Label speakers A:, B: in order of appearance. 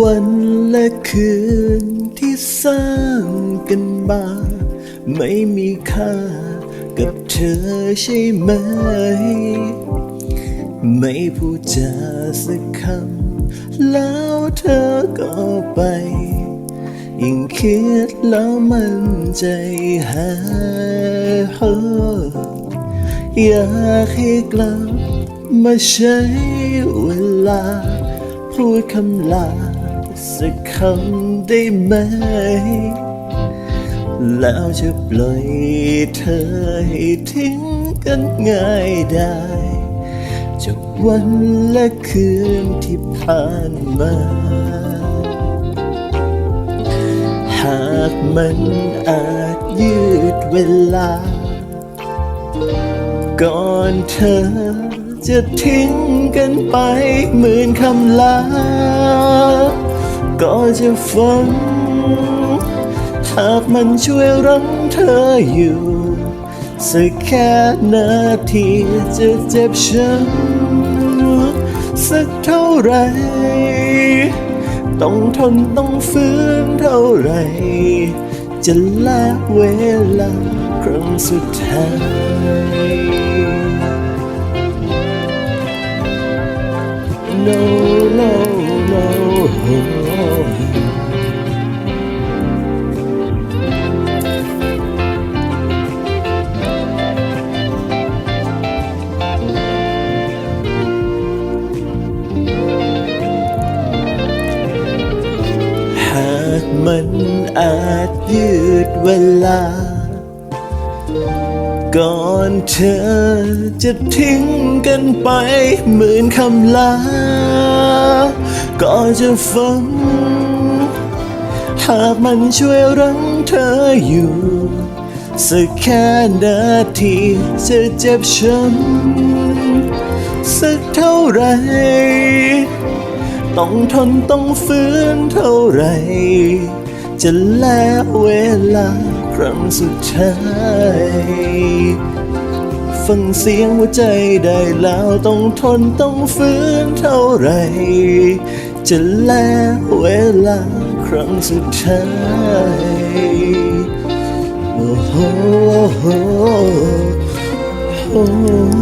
A: วันและคืนที่สร้างกันมา ไม่มีค่ากับเธอใช่ไหม ไม่พูดจาสักคำแล้วเธอก็ไป ยิ่งคิดแล้วมันใจหายอยากให้กลับมาใช้เวลา พูดคำลา สักคำได้ไหม แล้วจะปล่อยเธอให้ทิ้งกันง่ายได้จากวันและคืนที่ผ่านมา หากมันอาจยืดเวลา ก่อนเธอจะทิ้งกันไปหมื่นคำลา ก็จะฟัง หากมันช่วยรั้งเธออยู่ สักแค่นาทีจะเจ็บช้ำสักเท่าไร ต้องทนต้องฟื้นเท่าไร จะลาเวลาครั้งสุดท้าย มันอาจยืดเวลา ก่อนเธอจะทิ้งกันไปหมื่นคำลา ก็จะฟังหากมันช่วยรั้งเธออยู่ สักแค่นาทีจะเจ็บช้ำสักเท่าไหรต้องทนต้องฟื้นเท่าไหร จะแลเวลาครั้งสุดท้ายฟังเสียงหัวใจได้แล้วต้องทนต้องฟื้นเท่าไร จะแลเวลาครั้งสุดท้ายโอ้โหโอ้โห